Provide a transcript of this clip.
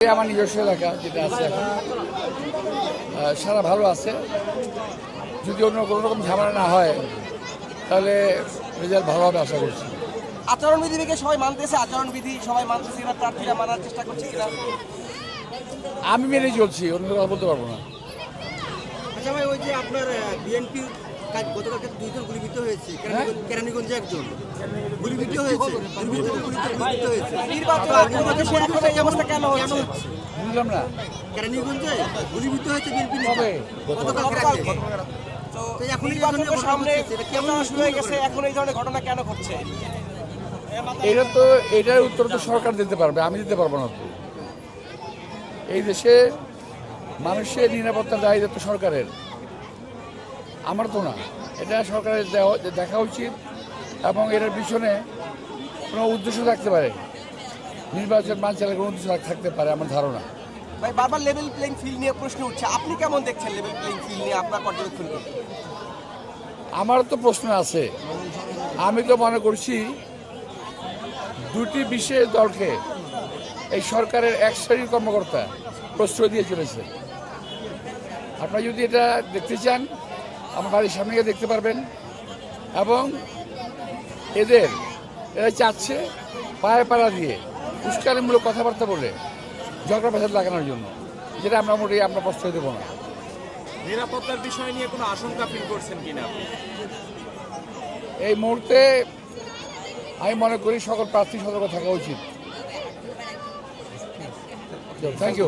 এই আমার নিজস্ব এলাকা যেটা আছে এখন। সারা ভালো আছে। যদি অন্য কোনো রকম ঝামেলা না হয় তাহলে রেজাল্ট ভালো হবে আশা করছি। আচরণবিধিকে সবাই মানতেছে আচরণবিধি সবাই মানতেছে কিনা প্রার্থীরা মানার চেষ্টা করছে কিনা আমি মেনে চলছি অন্য কথা বলতে পারব না। আচ্ছা ভাই ওই যে আপনার বিএনপির গতকালকে দুইজন গুলিবিদ্ধ হয়েছে। হ্যাঁ? কেরানীগঞ্জে একজন। গুলিবিদ্ধ হয়েছে। গুলিবিদ্ধ হয়েছে। নির্বাচন আগে হচ্ছে এখন এই অবস্থা কেন হচ্ছে? বুঝলাম না। কেরানীগঞ্জে গুলিবিদ্ধ হয়েছে বিএনপি কবে? গতকাল। গতকালকে। তো তো এখন এই ধরনের ঘটনা সামনে কেমন কেমন শুরু হয়ে গেছে এখন এই ধরনের ঘটনা কেন ঘটছে? এটা তো এটার উত্তর তো সরকার দিতে পারবে আমি দিতে পারব না তো। এই দেশে মানুষের নিরাপত্তার দায়িত্ব তো সরকারের। আমার তো না। এটা সরকারের দেখা উচিত এবং এটার পিছনে কোনো উদ্দেশ্য থাকতে পারে। নির্বাচন বাঞ্চালের কোনো উদ্দেশ্য থাকতে পারে আমার ধারণা। ভাই বারবার লেভেল প্লেইং ফিল্ড নিয়ে প্রশ্ন উঠছে। আপনি কেমন দেখছেন লেভেল প্লেইং ফিল্ড নিয়ে? আপনার পর্যবেক্ষণ? আমার তো প্রশ্ন আছে। আমি তো মনে করছি দুটি বিশেষ দলকে এই সরকারের এক শ্রেণির কর্মকর্তা প্রশ্রয় দিয়ে চলেছে। আপনারা যদি এটা দেখতে চান আমার বাড়ির সামনে গিয়ে দেখতে পারবেন। এবং এদের এরা চাচ্ছে পায়ে পাড়া দিয়ে উস্কানিমূলক কথাবার্তা বলে ঝগড়া ফেসাদ লাগানোর জন্য। যেটা আমরা মোটেই আমরা প্রশ্রয় দেবো না। নিরাপত্তার বিষয় নিয়ে কোনো আশঙ্কা ফিল করছেন কিনা আপনি? এই মুহূর্তে আমি মনে করি সকল প্রার্থী সতর্ক থাকা উচিত। Thank you